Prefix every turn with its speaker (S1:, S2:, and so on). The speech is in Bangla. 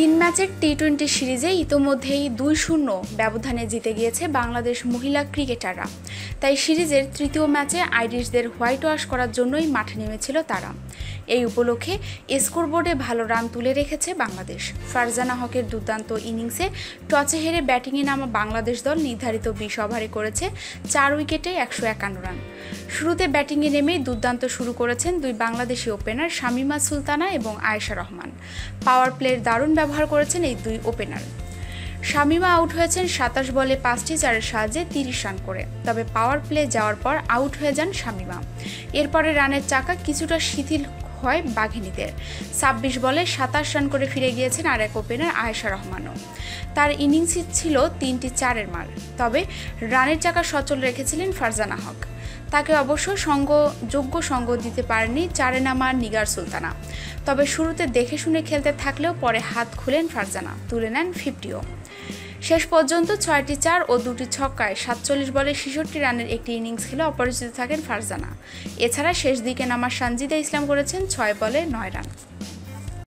S1: ম্যাচের টি টোয়েন্টি সিরিজে ইতোমধ্যেই দুই শূন্য ব্যবধানে জিতে গিয়েছে বাংলাদেশ মহিলা ক্রিকেটাররা। তাই সিরিজের তৃতীয় ম্যাচে আইরিশদের হোয়াইট ওয়াশ করার জন্যই মাঠে নেমেছিল তারা। এই উপলক্ষে স্কোরবোর্ডে ভালো রান তুলে রেখেছে বাংলাদেশ। ফারজানা হকের দুর্দান্ত ইনিংসে টচে হেরে ব্যাটিংয়ে নামা বাংলাদেশ দল নির্ধারিত বিশ ওভারে করেছে চার উইকেটে একশো একান্ন রান। শুরুতে ব্যাটিংয়ে নেমেই দুর্দান্ত শুরু করেছেন দুই বাংলাদেশি ওপেনার শামিমা সুলতানা এবং আয়েশা রহমান। পাওয়ার প্লের দারুণ ব্যবহার করেছেন এই দুই ওপেনার। শামিমা আউট হয়েছেন সাতাশ বলে পাঁচটি চারের সাহায্যে তিরিশ রান করে। তবে পাওয়ার প্লে যাওয়ার পর আউট হয়ে যান শামিমা। এরপরে রানের চাকা কিছুটা শিথিল হয় বাঘিনীদের। ছাব্বিশ বলে সাতাশ রান করে ফিরে গিয়েছেন আর এক ওপেনার আয়েশা রহমানও। তার ইনিংস ছিল তিনটি চারের মার, তবে রানের চাকা সচল রেখেছিলেন ফারজানা হক তাকে অবশ্য সঙ্গ, যোগ্য সঙ্গ দিতে পারেনি চারে নামার নিগার সুলতানা। তবে শুরুতে দেখে শুনে খেলতে থাকলেও পরে হাত খুলেন ফারজানা, তুলে নেন ফিফটিও। শেষ পর্যন্ত ছয়টি চার ও দুটি ছক্কায় সাতচল্লিশ বলে ছেষট্টি রানের একটি ইনিংস খেলে অপরাজিত থাকেন ফারজানা। এছাড়া শেষ দিকে নামার সানজিদা ইসলাম করেছেন ছয় বলে নয় রান।